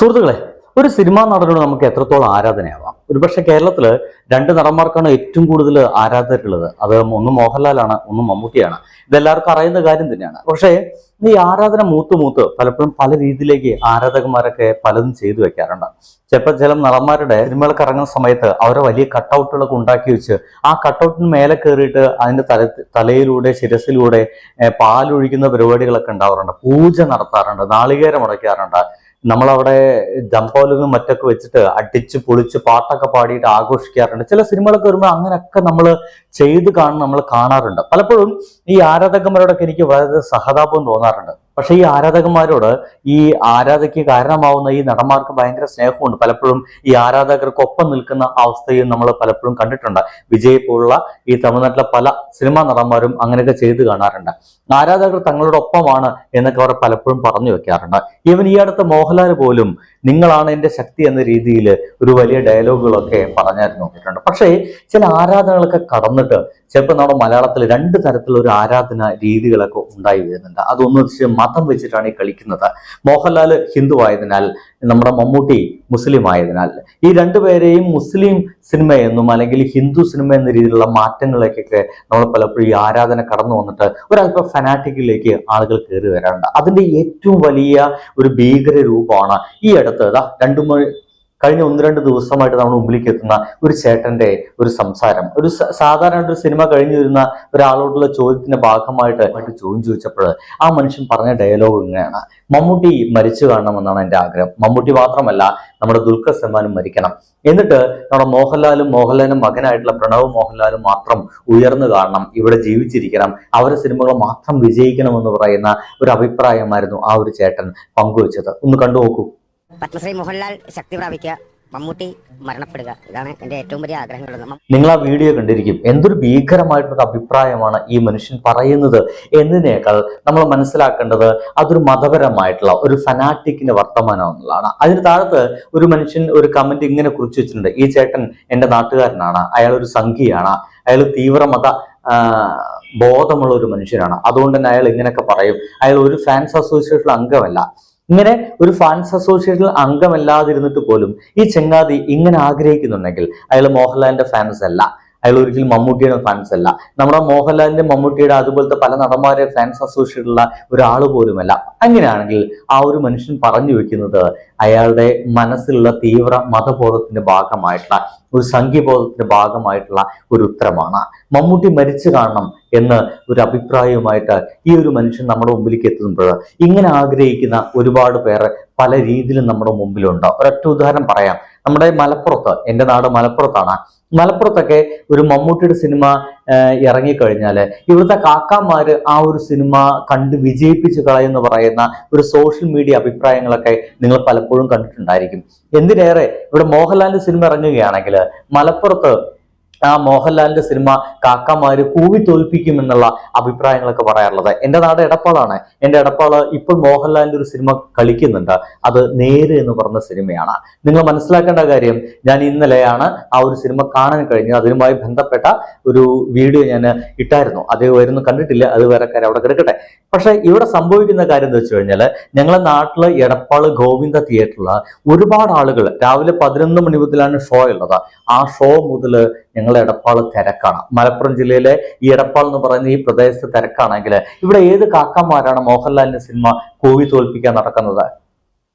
സുഹൃത്തുക്കളെ ഒരു സിനിമാ നടനോട് നമുക്ക് എത്രത്തോളം ആരാധനയാവാം? ഒരുപക്ഷെ കേരളത്തിൽ രണ്ട് നടന്മാർക്കാണ് ഏറ്റവും കൂടുതൽ ആരാധകരുള്ളത്. അത് ഒന്ന് മോഹൻലാലാണ് ഒന്ന് മമ്മൂട്ടിയാണ്. ഇതെല്ലാവർക്കും അറിയുന്ന കാര്യം തന്നെയാണ്. പക്ഷേ ഈ ആരാധന മൂത്ത് മൂത്ത് പലപ്പോഴും പല രീതിയിലേക്ക് ആരാധകന്മാരൊക്കെ പലതും ചെയ്തു വെക്കാറുണ്ട്. ചിലപ്പോൾ ചില നടന്മാരുടെ സിനിമകളൊക്കെ ഇറങ്ങുന്ന സമയത്ത് അവരെ വലിയ കട്ടൗട്ടുകളൊക്കെ ഉണ്ടാക്കി വെച്ച് ആ കട്ടൗട്ടിന് മേലെ കയറിയിട്ട് അതിന്റെ തല തലയിലൂടെ ശിരസിലൂടെ പാലൊഴിക്കുന്ന പരിപാടികളൊക്കെ ഉണ്ടാവാറുണ്ട്. പൂജ നടത്താറുണ്ട് നാളികേരം അടയ്ക്കാറുണ്ട് നമ്മളവിടെ ജംപോലും മറ്റൊക്കെ വെച്ചിട്ട് അടിച്ച് പൊളിച്ച് പാട്ടൊക്കെ പാടിയിട്ട് ആഘോഷിക്കാറുണ്ട്. ചില സിനിമകളൊക്കെ വരുമ്പോൾ അങ്ങനെയൊക്കെ നമ്മൾ ചെയ്ത് കാണുന്ന നമ്മൾ കാണാറുണ്ട്. പലപ്പോഴും ഈ ആരാധകന്മാരോടൊക്കെ എനിക്ക് വളരെ സഹതാപം തോന്നാറുണ്ട്. പക്ഷെ ഈ ആരാധകന്മാരോട് ഈ ആരാധയ്ക്ക് കാരണമാവുന്ന ഈ നടന്മാർക്ക് ഭയങ്കര സ്നേഹമുണ്ട്. പലപ്പോഴും ഈ ആരാധകർക്കൊപ്പം നിൽക്കുന്ന അവസ്ഥയും നമ്മൾ പലപ്പോഴും കണ്ടിട്ടുണ്ട്. വിജയ് പോലുള്ള ഈ തമിഴ്നാട്ടിലെ പല സിനിമാ നടന്മാരും അങ്ങനെയൊക്കെ ചെയ്ത് കാണാറുണ്ട്. ആരാധകർ തങ്ങളോടൊപ്പമാണ് എന്നൊക്കെ അവർ പലപ്പോഴും പറഞ്ഞു വെക്കാറുണ്ട്. ഈവൻ ഈ അടുത്ത മോഹൻലാൽ പോലും നിങ്ങളാണ് എന്റെ ശക്തി എന്ന രീതിയിൽ ഒരു വലിയ ഡയലോഗുകളൊക്കെ പറഞ്ഞായിരുന്നു നോക്കിയിട്ടുണ്ട് പക്ഷേ ചില ആരാധനകളൊക്കെ കടന്നിട്ട് ചിലപ്പോൾ നമ്മുടെ മലയാളത്തിൽ രണ്ട് തരത്തിലുള്ള ഒരു ആരാധന രീതികളൊക്കെ ഉണ്ടായി വരുന്നുണ്ട്. അതൊന്നും മതം വെച്ചിട്ടാണ് ഈ കളിക്കുന്നത്. മോഹൻലാൽ ഹിന്ദു ആയതിനാൽ നമ്മുടെ മമ്മൂട്ടി മുസ്ലിം ആയതിനാൽ ഈ രണ്ടുപേരെയും മുസ്ലിം സിനിമ എന്നും അല്ലെങ്കിൽ ഹിന്ദു സിനിമ എന്ന രീതിയിലുള്ള മാറ്റങ്ങളിലേക്കൊക്കെ നമ്മൾ പലപ്പോഴും ഈ ആരാധന കടന്നു വന്നിട്ട് ഒരല്പം ഫനാറ്റിക്കിലേക്ക് ആളുകൾ കയറി വരാറുണ്ട്. അതിന്റെ ഏറ്റവും വലിയ ഒരു ഭീകര രൂപമാണ് ഈ അടുത്ത്. രണ്ടു കഴിഞ്ഞ ഒന്ന് രണ്ട് ദിവസമായിട്ട് നമ്മൾ മുമ്പിലേക്ക് എത്തുന്ന ഒരു ചേട്ടന്റെ ഒരു സംസാരം. ഒരു സാധാരണ ഒരു സിനിമ കഴിഞ്ഞു വരുന്ന ഒരാളോടുള്ള ചോദ്യത്തിന്റെ ഭാഗമായിട്ട് ആയിട്ട് ചോദ്യം ചോദിച്ചപ്പോൾ ആ മനുഷ്യൻ പറഞ്ഞ ഡയലോഗ് ഇങ്ങനെയാണ്. മമ്മൂട്ടി മരിച്ചു കാണണമെന്നാണ് എന്റെ ആഗ്രഹം. മമ്മൂട്ടി മാത്രമല്ല നമ്മുടെ ദുൽഖർ സൽമാനും മരിക്കണം. എന്നിട്ട് നമ്മുടെ മോഹൻലാലും മോഹൻലാലും മകനായിട്ടുള്ള പ്രണവ് മോഹൻലാലും മാത്രം ഉയർന്നു കാണണം. ഇവിടെ ജീവിച്ചിരിക്കണം. അവരുടെ സിനിമകൾ മാത്രം വിജയിക്കണം എന്ന് പറയുന്ന ഒരു അഭിപ്രായമായിരുന്നു ആ ഒരു ചേട്ടൻ പങ്കുവച്ചത്. ഒന്ന് കണ്ടു നോക്കൂ പത്മശ്രീ മോഹൻലാൽ ശക്തി പ്രാപിക്കുക മമ്മൂട്ടി മരണപ്പെടുക. ഇതാണ് എന്റെ ഏറ്റവും വലിയ ആഗ്രഹങ്ങളുള്ളത്. നിങ്ങൾ ആ വീഡിയോ കണ്ടിരിക്കും. എന്തൊരു ഭീകരമായിട്ടുള്ള അഭിപ്രായമാണ് ഈ മനുഷ്യൻ പറയുന്നത് എന്നതിനേക്കാൾ നമ്മൾ മനസ്സിലാക്കേണ്ടത് അതൊരു മതപരമായിട്ടുള്ള ഒരു ഫനാറ്റിക്കിന്റെ വർത്തമാനം എന്നുള്ളതാണ് അതിന് താഴത്ത് ഒരു മനുഷ്യൻ ഒരു കമന്റ് ഇങ്ങനെ കുറിച്ച് വെച്ചിട്ടുണ്ട്. ഈ ചേട്ടൻ എന്റെ നാട്ടുകാരനാണ്. അയാൾ ഒരു സംഘിയാണ്. അയാൾ തീവ്ര മത ബോധമുള്ള ഒരു മനുഷ്യനാണ്. അതുകൊണ്ട് തന്നെ അയാൾ ഇങ്ങനെയൊക്കെ പറയും. അയാൾ ഒരു ഫാൻസ് അസോസിയേഷൻ അംഗമല്ല. ഇങ്ങനെ ഒരു ഫാൻസ് അസോസിയേഷനിൽ അംഗമല്ലാതിരുന്നിട്ട് പോലും ഈ ചെങ്ങാതി ഇങ്ങനെ ആഗ്രഹിക്കുന്നുണ്ടെങ്കിൽ അയാൾ മോഹൻലാലിന്റെ ഫാൻസ് അല്ല. അയാൾ ഒരിക്കലും മമ്മൂട്ടിയുടെ ഫാൻസ് അല്ല. നമ്മുടെ മോഹൻലാലിന്റെ മമ്മൂട്ടിയുടെ അതുപോലത്തെ പല നടന്മാരെ ഫാൻസ് അസോസിയേറ്റുള്ള ഒരാൾ പോലുമല്ല. അങ്ങനെയാണെങ്കിൽ ആ ഒരു മനുഷ്യൻ പറഞ്ഞു വെക്കുന്നത് അയാളുടെ മനസ്സിലുള്ള തീവ്ര മതബോധത്തിന്റെ ഭാഗമായിട്ടുള്ള ഒരു സംഖ്യബോധത്തിന്റെ ഭാഗമായിട്ടുള്ള ഒരു ഉത്തരമാണ്. മമ്മൂട്ടി മരിച്ചു കാണണം എന്ന് ഒരു അഭിപ്രായവുമായിട്ട് ഈ ഒരു മനുഷ്യൻ നമ്മുടെ മുമ്പിലേക്ക് എത്തുമ്പോൾ ഇങ്ങനെ ആഗ്രഹിക്കുന്ന ഒരുപാട് പേർ പല രീതിയിലും നമ്മുടെ മുമ്പിലുണ്ട്. ഒരൊറ്റ ഉദാഹരണം പറയാം. നമ്മുടെ മലപ്പുറത്ത് എന്റെ നാട് മലപ്പുറത്താണ്. മലപ്പുറത്തൊക്കെ ഒരു മമ്മൂട്ടിയുടെ സിനിമ ഇറങ്ങിക്കഴിഞ്ഞാൽ ഇവിടുത്തെ കാക്കാമാര് ആ ഒരു സിനിമ കണ്ട് വിജയിപ്പിച്ചു കളയെന്ന് പറയുന്ന ഒരു സോഷ്യൽ മീഡിയ അഭിപ്രായങ്ങളൊക്കെ നിങ്ങൾ പലപ്പോഴും കണ്ടിട്ടുണ്ടായിരിക്കും. എന്തിനേറെ ഇവിടെ മോഹൻലാലിന്റെ സിനിമ ഇറങ്ങുകയാണെങ്കിൽ മലപ്പുറത്ത് ആ മോഹൻലാലിന്റെ സിനിമ കാക്കമാര് കൂവി തോൽപ്പിക്കുമെന്നുള്ള അഭിപ്രായങ്ങളൊക്കെ പറയാറുള്ളത്. എന്റെ നാട് എടപ്പാളാണ്. എന്റെ എടപ്പാൾ ഇപ്പോൾ മോഹൻലാലിന്റെ ഒരു സിനിമ കളിക്കുന്നുണ്ട്. അത് നേര് എന്ന് പറഞ്ഞ സിനിമയാണ്. നിങ്ങൾ മനസ്സിലാക്കേണ്ട കാര്യം ഞാൻ ഇന്നലെയാണ് ആ ഒരു സിനിമ കാണാൻ കഴിഞ്ഞത്. അതിനുമായി ബന്ധപ്പെട്ട ഒരു വീഡിയോ ഞാൻ ഇട്ടായിരുന്നു. അത് വരുന്നു കണ്ടിട്ടില്ല. അത് വേറെ കാര്യം. അവിടെ കിടക്കട്ടെ. പക്ഷെ ഇവിടെ സംഭവിക്കുന്ന കാര്യം എന്താ വെച്ച് കഴിഞ്ഞാൽ ഞങ്ങളെ നാട്ടിൽ എടപ്പാൾ ഗോവിന്ദ തിയേറ്ററിൽ ഒരുപാട് ആളുകൾ രാവിലെ പതിനൊന്ന് മണി മുതലാണ് ഷോ ഉള്ളത്. ആ ഷോ മുതൽ ഞങ്ങൾ എടപ്പാൾ തിരക്കാണ്. മലപ്പുറം ജില്ലയിലെ ഈ എടപ്പാൾ എന്ന് പറയുന്ന ഈ പ്രദേശത്ത് തിരക്കാണെങ്കിൽ ഇവിടെ ഏത് കാക്കന്മാരാണ് മോഹൻലാലിന്റെ സിനിമ കൂവി തോൽപ്പിക്കാൻ നടക്കുന്നത്?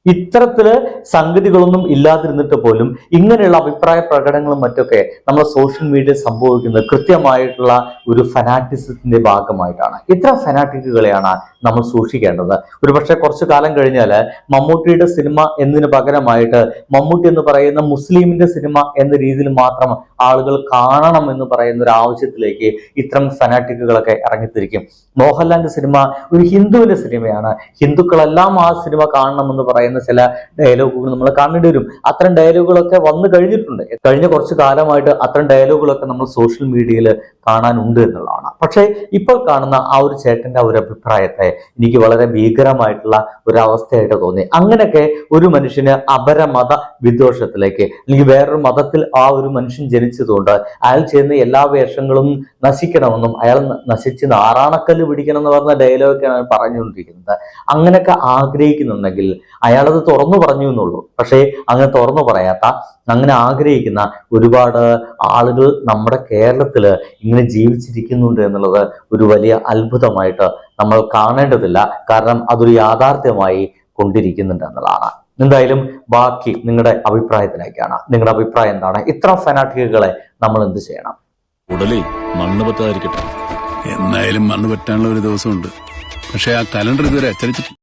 ഇത്തരത്തിൽ സംഗതികളൊന്നും ഇല്ലാതിരുന്നിട്ട് പോലും ഇങ്ങനെയുള്ള അഭിപ്രായ പ്രകടനങ്ങളും മറ്റൊക്കെ നമ്മുടെ സോഷ്യൽ മീഡിയ സംഭവിക്കുന്നത് കൃത്യമായിട്ടുള്ള ഒരു ഫനാറ്റിസത്തിന്റെ ഭാഗമായിട്ടാണ്. ഇത്ര ഫനാറ്റിക്കുകളെയാണ് നമ്മൾ സൂക്ഷിക്കേണ്ടത്. ഒരുപക്ഷെ കുറച്ചു കാലം കഴിഞ്ഞാൽ മമ്മൂട്ടിയുടെ സിനിമ എന്നതിന് പകരമായിട്ട് മമ്മൂട്ടി എന്ന് പറയുന്ന മുസ്ലിമിന്റെ സിനിമ എന്ന രീതിയിൽ മാത്രം ആളുകൾ കാണണം എന്ന് പറയുന്ന ഒരു ആവശ്യത്തിലേക്ക് ഇത്തരം ഫനാറ്റിക്കുകളൊക്കെ ഇറങ്ങിത്തിരിക്കും. മോഹൻലാലിന്റെ സിനിമ ഒരു ഹിന്ദുവിന്റെ സിനിമയാണ്. ഹിന്ദുക്കളെല്ലാം ആ സിനിമ കാണണം എന്ന് പറയുന്ന ചില ഡയലോഗുകൾ നമ്മൾ കാണേണ്ടി വരും. അത്തരം ഡയലോഗുകളൊക്കെ വന്നു കഴിഞ്ഞിട്ടുണ്ട്. കഴിഞ്ഞ കുറച്ച് കാലമായിട്ട് അത്തരം ഡയലോഗുകളൊക്കെ നമ്മൾ സോഷ്യൽ മീഡിയയിൽ കാണാനുണ്ട് എന്നുള്ളതാണ്. പക്ഷേ ഇപ്പോൾ കാണുന്ന ആ ഒരു ചേട്ടന്റെ ഒരു അഭിപ്രായത്തെ എനിക്ക് വളരെ ഭീകരമായിട്ടുള്ള ഒരു അവസ്ഥയായിട്ട് തോന്നി. അങ്ങനെയൊക്കെ ഒരു മനുഷ്യന് അപരമത വിദ്വേഷത്തിലേക്ക് അല്ലെങ്കിൽ വേറൊരു മതത്തിൽ ആ ഒരു മനുഷ്യൻ ജനിച്ചതുകൊണ്ട് അയാൾ ചെയ്യുന്ന എല്ലാ വേഷങ്ങളും നശിക്കണമെന്നും അയാൾ നശിച്ച് നാറാണക്കല്ല് പിടിക്കണം എന്ന് പറഞ്ഞ ഡയലോഗൊക്കെയാണ് അയാൾ പറഞ്ഞുകൊണ്ടിരിക്കുന്നത്. അങ്ങനെയൊക്കെ ആഗ്രഹിക്കുന്നുണ്ടെങ്കിൽ അയാളത് തുറന്നു പറഞ്ഞു എന്നുള്ളൂ. പക്ഷേ അങ്ങനെ തുറന്നു പറയാത്ത അങ്ങനെ ആഗ്രഹിക്കുന്ന ഒരുപാട് ആളുകൾ നമ്മുടെ കേരളത്തിൽ ഇങ്ങനെ ജീവിച്ചിരിക്കുന്നുണ്ട് എന്നുള്ളത് ഒരു വലിയ അത്ഭുതമായിട്ട് നമ്മൾ കാണേണ്ടതില്ല. കാരണം അതൊരു യാഥാർത്ഥ്യമായി കൊണ്ടിരിക്കുന്നുണ്ട് എന്നുള്ളതാണ്. എന്തായാലും ബാക്കി നിങ്ങളുടെ അഭിപ്രായത്തിലേക്കാണ്. നിങ്ങളുടെ അഭിപ്രായം എന്താണ്? ഇത്ര ഫനാറ്റിക്കുകളെ നമ്മൾ എന്ത് ചെയ്യണം? ഉടലേ മണ്ണ് പറ്റാതിരിക്കട്ടെ എന്തായാലും മണ്ണ് പറ്റാനുള്ള ഒരു ദിവസമുണ്ട്. പക്ഷെ ആ കലണ്ടർ ഇതുവരെ അച്ചടിച്ചിട്ടില്ല.